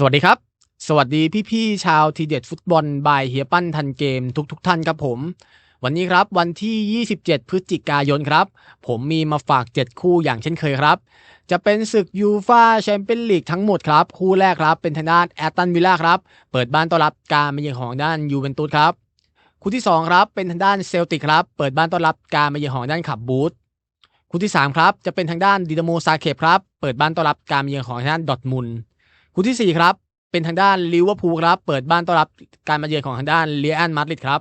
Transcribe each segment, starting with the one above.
สวัสดีครับ สวัสดีพี่ๆชาวทีเด็ดฟุตบอลบายเฮียปั้นทันเกมทุกๆทท่านครับผม วันนี้ครับวันที่ 27 พฤศจิกายนครับ ผมมีมาฝาก 7 คู่อย่างเช่นเคยครับ จะเป็นศึกยูฟาแชมเปี้ยนลีกทั้งหมดครับ คู่แรกครับเป็นทางด้านแอตตันวิลล่าครับ เปิดบ้านต้อนรับการมาเยือนของด้านยูเวนตุสครับ คู่ที่ 2 ครับเป็นทางด้านเซลติกครับ เปิดบ้านต้อนรับการมาเยือนของด้านขับบูธคู่ที่ 3 ครับจะเป็นทางด้านดินาโมซาเคปครับ เปิดบ้านต้อนรับการมาเยือนของด้านดอทมุน คู่ที่ 4 ครับ เป็นทางด้านลิเวอร์พูลครับ เปิดบ้านต้อนรับการมาเยือนของทางด้านเรียนมาดริดครับ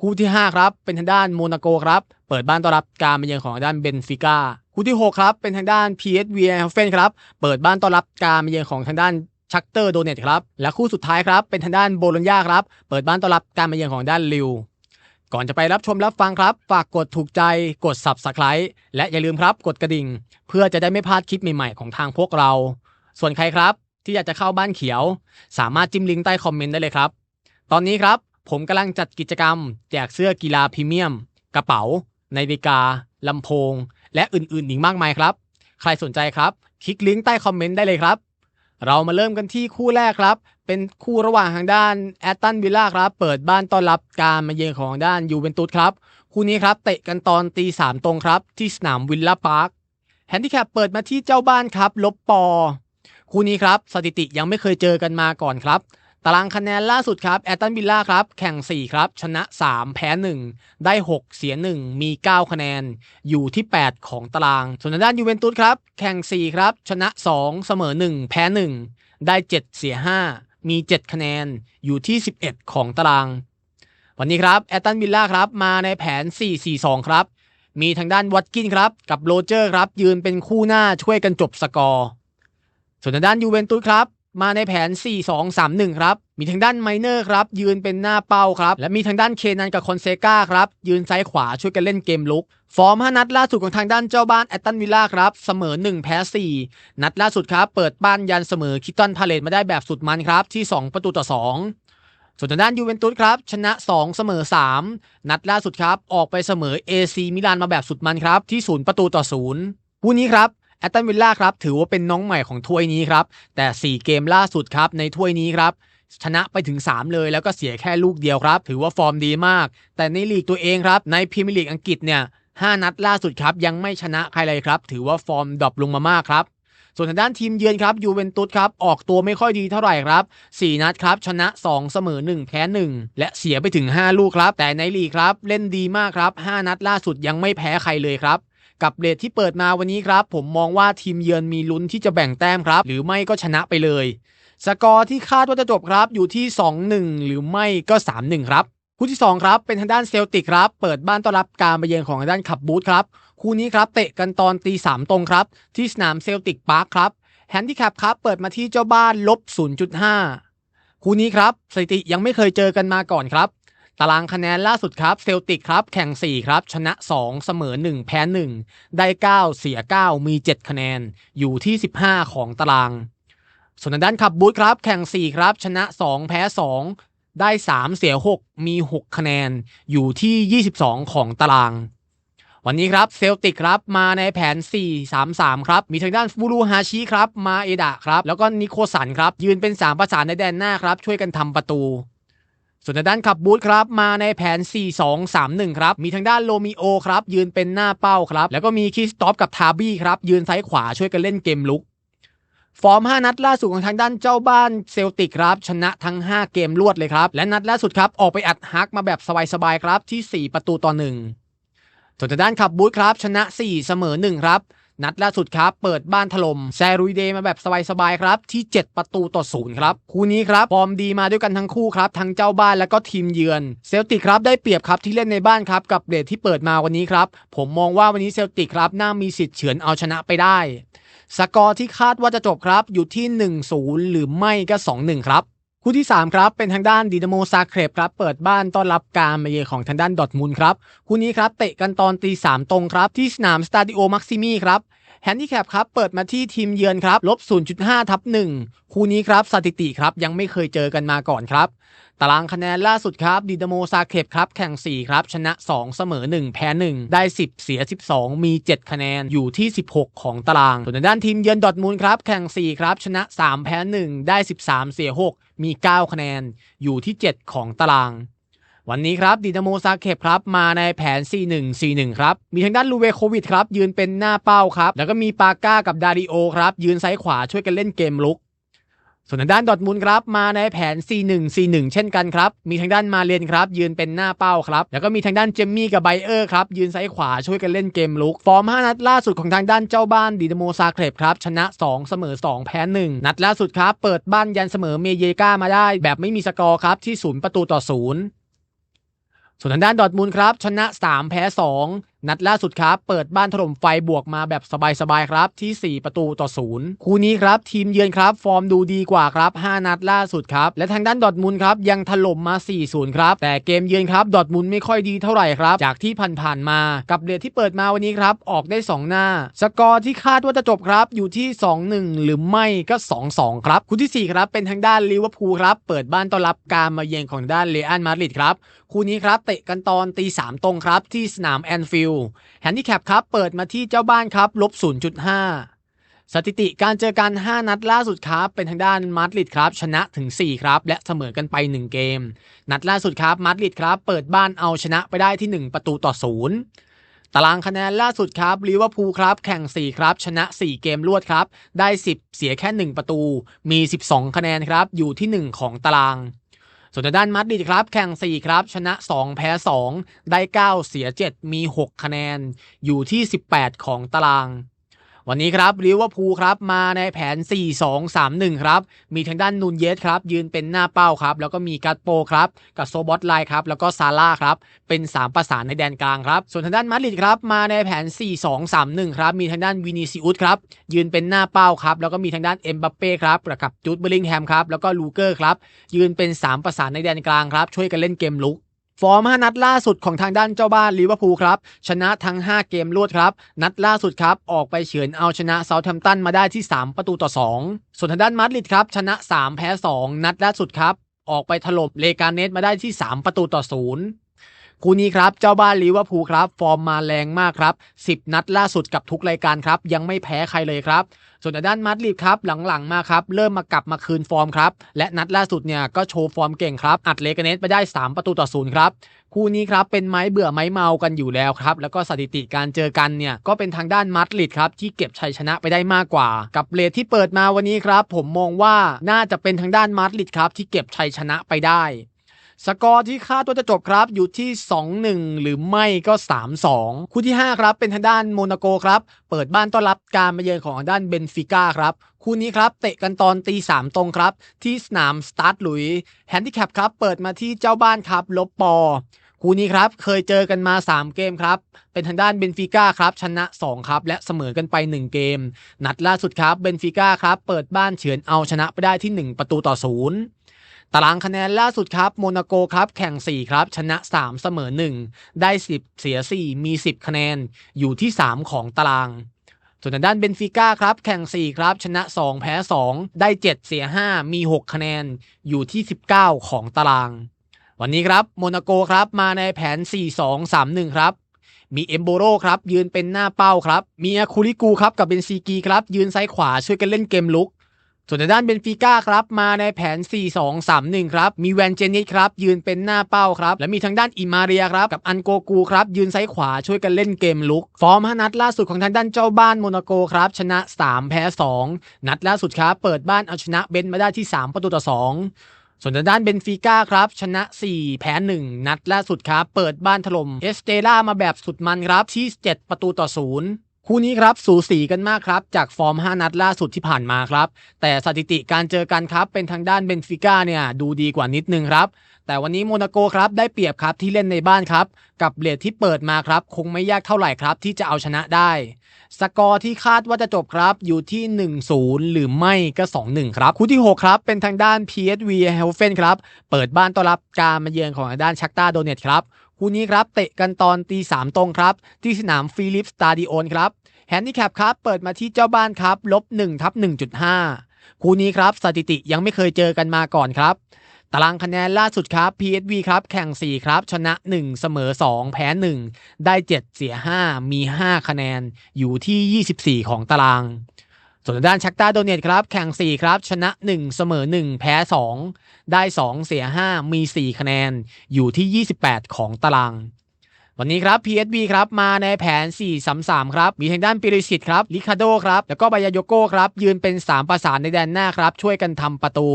คู่ที่ 5 ครับ เป็นทางด้านโมนาโกครับ เปิดบ้านต้อนรับการมาเยือนของทางด้านเบนฟิก้า คู่ที่ 6 ครับ เป็นทางด้าน PSV เฟนครับ เปิดบ้านต้อนรับการมาเยือนของทางด้านชักเตอร์โดเนตครับ และคู่สุดท้ายครับ เป็นทางด้านโบโลญญาครับ เปิดบ้านต้อนรับการมาเยือนของด้านลิวก่อนจะไปรับชมรับฟังครับ ฝากกดถูกใจ กด subscribe และอย่าลืมครับ กดกระดิ่ง เพื่อจะได้ไม่พลาดคลิปใหม่ๆของทางพวกเรา ส่วนใครครับ ที่อยากจะเข้าบ้านเขียว สามารถจิ้มลิงก์ใต้คอมเมนต์ได้เลยครับ ตอนนี้ครับผมกำลังจัดกิจกรรม แจกเสื้อกีฬาพรีเมียม กระเป๋า นาฬิกาลำโพง และอื่นๆ อีกมากมายครับ ใครสนใจครับ คลิกลิงก์ใต้คอมเมนต์ได้เลยครับ เรามาเริ่มกันที่คู่แรกครับ เป็นคู่ระหว่างทางด้านแอตตันวิลล่าครับ เปิดบ้านต้อนรับการมาเยือนของด้านยูเวนตุสครับ คู่นี้ครับเตะกันตอนตีสามตรงครับ ที่สนามวิลล่าพาร์คแฮนดิแคปเปิดมาที่เจ้าบ้านครับ ลบปอ คู่นี้ครับสถิติยังไม่เคยเจอกันมาก่อนครับ ตารางคะแนนล่าสุดครับแอตตันวิลล่าครับแข่ง 4 ครับ ชนะ 3 แพ้ 1 ได้ 6 เสีย 1 มี 9 คะแนน อยู่ที่ 8 ของตาราง ส่วนทางด้านยูเวนตุสครับแข่ง 4 ครับ ชนะ 2 เสมอ 1 แพ้ 1 ได้ 7 เสีย 5 มี 7 คะแนน อยู่ที่ 11 ของตาราง วันนี้ครับแอตตันวิลล่าครับมาในแผน 4-4-2 ครับมีทางด้านวัตกินครับ กับโรเจอร์ครับ ยืนเป็นคู่หน้าช่วยกันจบสกอร์ ส่วนทางด้านยูเวนตุสครับมาในแผน 4-2-3-1 ครับ มีทางด้านไมเนอร์ครับ ยืนเป็นหน้าเป้าครับ และมีทางด้านเคนันกับคอนเซกาครับ ยืนซ้ายขวาช่วยกันเล่นเกมลุก ฟอร์ม 5 นัดล่าสุดของทางด้านเจ้าบ้านแอตตันวิลล่าครับ เสมอ 1 แพ้ 4 นัดล่าสุดครับ เปิดบ้านยันเสมอคิตตันพาเลตมาได้แบบสุดมันครับ ที่ 2 ประตูต่อ 2ส่วนทางด้านยูเวนตุสครับชนะ 2 เสมอ 3 นัดล่าสุดครับ ออกไปเสมอ AC มิลานมาแบบสุดมันครับ ที่ 0 ประตูต่อ0คู่นี้ครับ แอตตันวิลล่าครับถือว่าเป็นน้องใหม่ของถ้วยนี้ครับแต่ 4 เกมล่าสุดครับในถ้วยนี้ครับชนะไปถึง 3 เลยแล้วก็เสียแค่ลูกเดียวครับ ถือว่าฟอร์มดีมาก แต่ในลีกตัวเองครับ ในพรีเมียร์ลีกอังกฤษเนี่ย5นัดล่าสุดครับ ยังไม่ชนะใครเลยครับ ถือว่าฟอร์มดรอปลงมามากครับ ส่วนทางด้านทีมเยือนครับยูเวนตุสครับ ออกตัวไม่ค่อยดีเท่าไหร่ครับ 4 นัดครับ ชนะ 2 เสมอ 1 แพ้ 1 และเสียไปถึง 5 ลูกครับ แต่ในลีกครับ เล่นดีมากครับ 5 นัดล่าสุดยังไม่แพ้ใครเลยครับ กับเรทที่เปิดมาวันนี้ครับ ผมมองว่าทีมเยือนมีลุ้นที่จะแบ่งแต้มครับ หรือไม่ก็ชนะไปเลย สกอร์ที่คาดว่าจะจบครับอยู่ที่ 2-1 หรือไม่ก็ 3-1 ครับคู่ที่ 2 ครับ เป็นทางด้านเซลติกครับ เปิดบ้านต้อนรับการมาเยือนของทางด้านขับบูธครับ คู่นี้ครับ เตะกันตอนตีสามตรงครับ ที่สนามเซลติกพาร์คครับแฮนดิแคปครับ เปิดมาที่เจ้าบ้านลบ 0.5 คู่นี้ครับสถิติยังไม่เคยเจอกันมาก่อนครับ ตารางคะแนนล่าสุดครับเซลติกครับแข่ง 4 ครับ ชนะ 2 เสมอ 1 แพ้ 1 ได้ 9 เสีย 9 มี 7 คะแนน อยู่ที่ 15 ของตาราง ส่วนทางด้านขับบูธครับ แข่ง 4 ครับ ชนะ 2 แพ้ 2 ได้ 3 เสีย 6 มี 6 คะแนน อยู่ที่ 22 ของตาราง วันนี้ครับเซลติกครับมาในแผน 4-3-3 ครับ มีทางด้านฟูรุฮาชิครับ มาเอดะครับ แล้วก็นิโคสันครับ ยืนเป็น 3 ประสานในแดนหน้าครับ ช่วยกันทำประตู ส่วนทางด้านขับบูธครับ มาในแผน 4-2-3-1 ครับ มีทางด้านโลมิโอครับ ยืนเป็นหน้าเป้าครับ แล้วก็มีคริสตอฟกับทาบี้ครับ ยืนซ้ายขวาช่วยกันเล่นเกมลุก ฟอร์ม 5 นัดล่าสุดของทางด้านเจ้าบ้านเซลติกครับ ชนะทั้ง 5 เกมรวดเลยครับ และนัดล่าสุดครับ ออกไปอัดฮักมาแบบสบายๆครับที่ 4 ประตูต่อ1ส่วนทางด้านขับบูธครับ ชนะ 4 เสมอ 1 ครับ นัดล่าสุดครับ เปิดบ้านถล่มแซรุยเดย์มาแบบสบายๆครับ ที่ 7 ประตูต่อศูนย์ครับ คู่นี้ครับ ฟอร์มดีมาด้วยกันทั้งคู่ครับ ทั้งเจ้าบ้านแล้วก็ทีมเยือน เซลติกครับ ได้เปรียบครับที่เล่นในบ้านครับ กับเรทที่เปิดมาวันนี้ครับ ผมมองว่าวันนี้เซลติกครับ น่ามีสิทธิ์เฉือนเอาชนะไปได้ สกอร์ที่คาดว่าจะจบครับ อยู่ที่ 1-0 หรือไม่ก็ 2-1 ครับ คู่ที่ 3 ครับ เป็นทางด้านดินาโมซาเครบครับ เปิดบ้านต้อนรับการมาเยือนของทางด้านดอทมูลครับ คู่นี้ครับ เตะกันตอนตีสามตรงครับ ที่สนามสตาดิโอมักซิมีครับแฮนดิแคปครับ เปิดมาที่ทีมเยือนครับลบ0.5ทับ1คู่นี้ครับสถิติครับยังไม่เคยเจอกันมาก่อนครับ ตารางคะแนนล่าสุดครับดินาโมซาเคปครับแข่ง 4 ครับ ชนะ 2 เสมอ 1 แพ้ 1 ได้ 10 เสีย 12 มี 7 คะแนนอยู่ที่ 16 ของตาราง ส่วนด้านทีมเยือนดอทมูลครับแข่ง 4 ครับ ชนะ 3 แพ้ 1 ได้ 13 เสีย 6 มี 9 คะแนนอยู่ที่ 7 ของตารางวันนี้ครับดินาโมซาเคปครับ มาในแผน 4-1-4-1 ครับ มีทางด้านลูเวโควิดครับ ยืนเป็นหน้าเป้าครับ แล้วก็มีปาก้ากับดาริโอครับ ยืนซ้ายขวาช่วยกันเล่นเกมลุก ส่วนทางด้านดอทมุนครับมาในแผน 4-1-4-1 เช่นกันครับ มีทางด้านมาเรียนครับ ยืนเป็นหน้าเป้าครับ แล้วก็มีทางด้านเจมมี่กับไบเออร์ครับยืนซ้ายขวาช่วยกันเล่นเกมลุก ฟอร์ม 5 นัดล่าสุดของทางด้านเจ้าบ้านดินโมซาเครบครับ ชนะ 2 เสมอ 2 แพ้ 1 นัดล่าสุดครับ เปิดบ้านยันเสมอเมเยกามาได้ แบบไม่มีสกอร์ครับที่ 0 ประตูต่อ 0 ส่วนทางด้านดอทมูลครับชนะ 3 แพ้ 2 นัดล่าสุดครับ เปิดบ้านถล่มไฟบวกมาแบบสบายๆครับที่ 4 ประตูต่อ0คู่นี้ครับ ทีมเยือนครับ ฟอร์มดูดีกว่าครับ 5 นัดล่าสุดครับ และทางด้านดอทมูลครับยังถล่มมา 4-0 ครับ แต่เกมเยือนครับดอทมูลไม่ค่อยดีเท่าไหร่ครับ จากที่ผ่านๆมากับเดทที่เปิดมาวันนี้ครับ ออกได้ 2 หน้า สกอร์ที่คาดว่าจะจบครับ อยู่ที่ 2-1 หรือไม่ก็ 2-2 ครับคู่ที่ 4 ครับเป็นทางด้านลิเวอร์พูลครับเปิดบ้านต้อนรับการมาเยือนของด้านเรอัลมาดริดครับคู่นี้ครับเตะกันตอนตีสามตรงครับที่สนามแอนฟิลด์แฮนดิแคปครับเปิดมาที่เจ้าบ้านครับลบ 0.5 สถิติการเจอกัน 5 นัดล่าสุดครับ เป็นทางด้านมาดริดครับ ชนะถึง 4 ครับ และเสมอกันไป 1 เกม นัดล่าสุดครับมาดริดครับ เปิดบ้านเอาชนะไปได้ที่ 1 ประตูต่อ 0ตารางคะแนนล่าสุดครับลิเวอร์พูลครับ แข่ง 4 ครับ ชนะ 4 เกมรวดครับ ได้ 10 เสียแค่ 1 ประตู มี 12 คะแนนครับ อยู่ที่ 1 ของตาราง ส่วนด้านมัดดิดครับแข่ง 4 ครับ ชนะ 2 แพ้ 2 ได้ 9 เสีย 7 มี 6 คะแนน อยู่ที่ 18 ของตาราง วันนี้ครับลิเวอร์พูลครับมาในแผน 4-2-3-1 ครับ มีทางด้านนูนเยสครับ ยืนเป็นหน้าเป้าครับ แล้วก็มีกัตโปครับ กับโซบอตไลครับ แล้วก็ซาร่าครับ เป็น 3 ประสานในแดนกลางครับ ส่วนทางด้านมาริดครับ มาในแผน 4-2-3-1 ครับ มีทางด้านวินิซิอุสครับ ยืนเป็นหน้าเป้าครับ แล้วก็มีทางด้านเอ็มบัปเป้ครับกับจูดเบลลิงแฮมครับ แล้วก็ลูเกอร์ครับ ยืนเป็น 3 ประสานในแดนกลางครับ ช่วยกันเล่นเกมลุก ฟอร์ม5นัดล่าสุดของทางด้านเจ้าบ้านลิเวอร์พูลครับ ชนะทั้ง 5 เกมรวดครับ นัดล่าสุดครับ ออกไปเฉือนเอาชนะเซาท์แฮมป์ตันมาได้ที่ 3 ประตูต่อ 2 ส่วนทางด้านมาดริดครับชนะ 3 แพ้ 2 นัดล่าสุดครับ ออกไปถล่มเลกาเนสมาได้ที่ 3 ประตูต่อ 0 คู่นี้ครับเจ้าบ้านลิเวอร์พูลครับฟอร์มมาแรงมากครับ 10 นัดล่าสุดกับทุกรายการครับยังไม่แพ้ใครเลยครับ ส่วนทางด้านมาดริดครับหลังๆมาครับเริ่มมากลับมาคืนฟอร์มครับและนัดล่าสุดเนี่ยก็โชว์ฟอร์มเก่งครับอัดเลกเนสไปได้ 3 ประตูต่อศูนย์ครับคู่นี้ครับเป็นไม้เบื่อไม้เมากันอยู่แล้วครับแล้วก็สถิติการเจอกันเนี่ยก็เป็นทางด้านมาดริดครับที่เก็บชัยชนะไปได้มากกว่า กับเลทที่เปิดมาวันนี้ครับผมมองว่าน่าจะเป็นทางด้านมาดริดครับที่เก็บชัยชนะไปได้ สกอร์ที่คาดว่าจะจบครับอยู่ที่ 2-1 หรือไม่ก็ 3-2 คู่ที่ 5 ครับเป็นทางด้านโมนาโกครับ เปิดบ้านต้อนรับการมาเยือนของทางด้านเบนฟิก้าครับคู่นี้ครับเตะกันตอนตีสามตรงครับ ที่สนามสตาร์ทหลุยแฮนดิแคปครับเปิดมาที่เจ้าบ้านครับลบปอคู่นี้ครับเคยเจอกันมา 3 เกมครับ เป็นทางด้านเบนฟิก้าครับชนะ 2 ครับ และเสมอกันไป 1 เกม นัดล่าสุดครับเบนฟิก้าครับเปิดบ้านเฉือนเอาชนะไปได้ที่ 1 ประตูต่อศูนย์ ตารางคะแนนล่าสุดครับ โมนาโกครับ แข่ง 4 ครับ ชนะ 3 เสมอ 1 ได้ 10 เสีย 4 มี 10 คะแนน อยู่ที่ 3 ของตาราง ส่วนทางด้านเบนฟิก้าครับ แข่ง 4 ครับ ชนะ 2 แพ้ 2 ได้ 7 เสีย 5 มี 6 คะแนน อยู่ที่ 19 ของตาราง วันนี้ครับ โมนาโกครับ มาในแผน 4-2-3-1 ครับมีเอมโบโรครับยืนเป็นหน้าเป้าครับ มีอาคูริกูครับกับเบนซีกีครับยืนซ้ายขวาช่วยกันเล่นเกมลุก ส่วนทางด้านเบนฟิก้าครับมาในแผน 4-2-3-1 ครับ มีแวนเจนิสครับ ยืนเป็นหน้าเป้าครับ และมีทางด้านอิมาเรียครับ กับอันโกกูครับ ยืนซ้ายขวาช่วยกันเล่นเกมลุก ฟอร์ม5นัดล่าสุดของทางด้านเจ้าบ้านโมนาโกครับ ชนะ 3 แพ้ 2 นัดล่าสุดครับ เปิดบ้านเอาชนะเบนมาได้ที่ 3 ประตูต่อ 2ส่วนทางด้านเบนฟิก้าครับ ชนะ 4 แพ้ 1 นัดล่าสุดครับ เปิดบ้านถล่มเอสเตล่ามาแบบสุดมันครับที่ 7 ประตูต่อ 0 คู่นี้ครับสูสีกันมากครับ จากฟอร์ม 5 นัดล่าสุดที่ผ่านมาครับ แต่สถิติการเจอกันครับ เป็นทางด้านเบนฟิก้าเนี่ยดูดีกว่านิดนึงครับ แต่วันนี้โมนาโกครับได้เปรียบครับที่เล่นในบ้านครับ กับเลทที่เปิดมาครับ คงไม่ยากเท่าไหร่ครับ ที่จะเอาชนะได้ สกอร์ที่คาดว่าจะจบครับ อยู่ที่ 1-0 หรือไม่ก็ 2-1 ครับ คู่ที่ 6 ครับ เป็นทางด้าน PSV h e l f e n ครับเปิดบ้านต้อนรับการมาเยือนของทางด้านชักตาโดเนตครับ คู่นี้ครับเตะกันตอนตีสามตรงครับ ที่สนามฟิลิปสตาดิโอนครับแฮนดิแคปครับเปิดมาที่เจ้าบ้านครับลบ1ทับ1.5 คู่นี้ครับสถิติยังไม่เคยเจอกันมาก่อนครับตารางคะแนนล่าสุดครับ PSV ครับ แข่ง 4 ครับ ชนะ 1 เสมอ 2 แพ้ 1 ได้ 7 เสีย 5 มี 5 คะแนนอยู่ที่ 24 ของตาราง ส่วนทางด้านชักตาโดเนตครับ แข่ง 4 ครับ ชนะ 1 เสมอ 1 แพ้ 2 ได้ 2 เสีย 5 มี 4 คะแนนอยู่ที่ 28 ของตาราง วันนี้ครับ PSV ครับมาในแผน 4-3-3 ครับ มีทางด้านปิริสิตครับลิคาโดครับ แล้วก็บายาโยโก้ครับ ยืนเป็น 3 ประสานในแดนหน้าครับ ช่วยกันทำประตู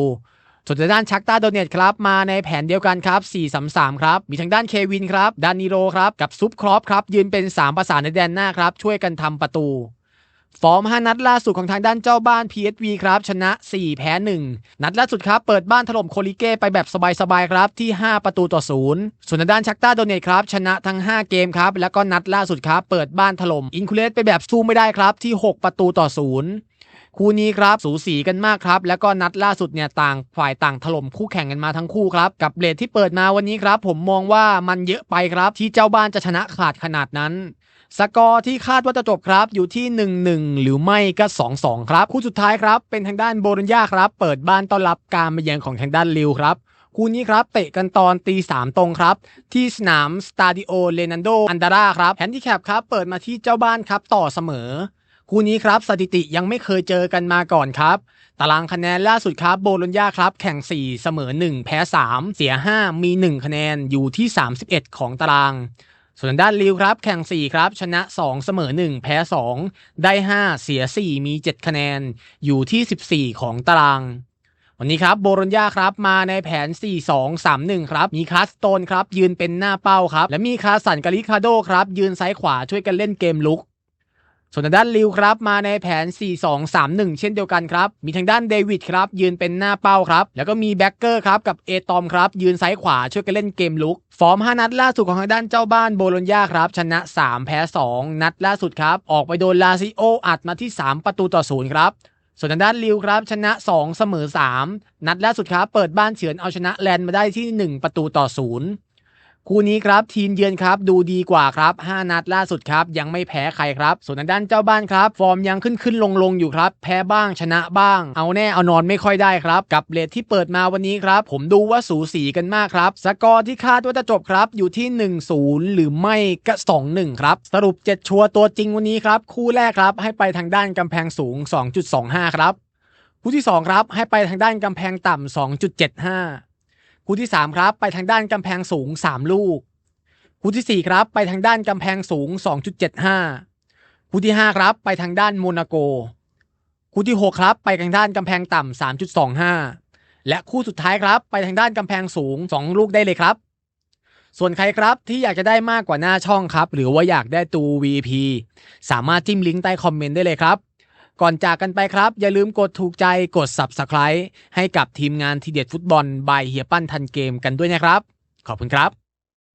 ส่วนทางด้านชักตาโดเนตครับ มาในแผนเดียวกันครับ4-3-3 ครับ มีทางด้านเควินครับดานิโรครับกับซุปครอปครับยืนเป็น 3 ประสานในแดนหน้าครับช่วยกันทำประตู ฟอร์ม 5 นัดล่าสุดของทางด้านเจ้าบ้าน PSV ครับชนะ 4 แพ้ 1 นัดล่าสุดครับ เปิดบ้านถล่มโคลิเก้ไปแบบสบายๆครับที่ 5 ประตูต่อ 0 ส่วนทางด้านชักต้าโดเนตครับ ชนะทั้ง 5 เกมครับ แล้วก็นัดล่าสุดครับเปิดบ้านถล่มอินคูเลสไปแบบสู้ไม่ได้ครับที่ 6 ประตูต่อ 0คู่นี้ครับสูสีกันมากครับ แล้วก็นัดล่าสุดเนี่ยต่างฝ่ายต่างถล่มคู่แข่งกันมาทั้งคู่ครับกับเลดที่เปิดมาวันนี้ครับ ผมมองว่ามันเยอะไปครับที่เจ้าบ้านจะชนะขาดขนาดนั้น สกอร์ที่คาดว่าจะจบครับอยู่ที่ 1-1 หรือไม่ก็ 2-2 ครับ คู่สุดท้ายครับเป็นทางด้านโบรัญญาครับ เปิดบ้านต้อนรับการมาเยือนของทางด้านลิวครับคู่นี้ครับเตะกันตอนตีสามตรงครับ ที่สนามสตาดิโอเลนันโดอันดาราครับแฮนดิแคปครับเปิดมาที่เจ้าบ้านครับต่อเสมอ คู่นี้ครับสถิติยังไม่เคยเจอกันมาก่อนครับ ตารางคะแนนล่าสุดครับโบโลญญาครับแข่ง 4 เสมอ 1 แพ้ 3 เสีย 5 มี 1 คะแนนอยู่ที่ 31 ของตาราง ส่วนด้านลิวครับ แข่ง 4 ครับ ชนะ 2 เสมอ 1 แพ้ 2 ได้ 5 เสีย 4 มี 7 คะแนน อยู่ที่ 14 ของตาราง วันนี้ครับโบโรนญาครับมาในแผน 4-2-3-1 ครับ มีคาสโตนครับ ยืนเป็นหน้าเป้าครับ และมีคาสันกาลิคาโดครับ ยืนซ้ายขวาช่วยกันเล่นเกมลุก ส่วนทางด้านลิวครับมาในแผน 4-2-3-1 เช่นเดียวกันครับ มีทางด้านเดวิดครับ ยืนเป็นหน้าเป้าครับ แล้วก็มีแบ็กเกอร์ครับ กับเอตอมครับ ยืนซ้ายขวาช่วยกันเล่นเกมลุก ฟอร์ม 5 นัดล่าสุดของทางด้านเจ้าบ้านโบโลญญาครับ ชนะ 3 แพ้ 2 นัดล่าสุดครับ ออกไปโดนลาซิโออัดมาที่ 3 ประตูต่อศูนย์ครับส่วนทางด้านลิวครับ ชนะ 2 เสมอ 3 นัดล่าสุดครับ เปิดบ้านเฉือนเอาชนะแลนด์มาได้ที่ 1 ประตูต่อศูนย์ คู่นี้ครับทีมเยือนครับดูดีกว่าครับ 5 นัดล่าสุดครับ ยังไม่แพ้ใครครับ ส่วนทางด้านเจ้าบ้านครับ ฟอร์มยังขึ้นขึ้นลงลงอยู่ครับ แพ้บ้างชนะบ้าง เอาแน่เอานอนไม่ค่อยได้ครับ กับเลทที่เปิดมาวันนี้ครับ ผมดูว่าสูสีกันมากครับ สกอร์ที่คาดว่าจะจบครับ อยู่ที่ 1-0 หรือไม่ก็ 2-1 ครับ สรุป 7 ชัวร์ตัวจริงวันนี้ครับ คู่แรกครับ ให้ไปทางด้านกำแพงสูง 2.25 ครับ คู่ที่ 2 ครับ ให้ไปทางด้านกำแพงต่ำ2.75 คู่ที่ 3 ครับ ไปทางด้านกำแพงสูง 3 ลูก คู่ที่ 4 ครับ ไปทางด้านกำแพงสูง 2.75 คู่ที่ 5 ครับ ไปทางด้านโมนาโก คู่ที่ 6 ครับ ไปทางด้านกำแพงต่ำ3.25 และคู่สุดท้ายครับ ไปทางด้านกำแพงสูง 2 ลูกได้เลยครับ ส่วนใครครับที่อยากจะได้มากกว่าหน้าช่องครับ หรือว่าอยากได้ตู VP สามารถจิ้มลิงก์ใต้คอมเมนต์ได้เลยครับ ก่อนจากกันไปครับ อย่าลืมกดถูกใจกด Subscribe ให้กับทีมงานทีเด็ดฟุตบอลบายเฮียปั้นทันเกมกันด้วยนะครับ ขอบคุณครับ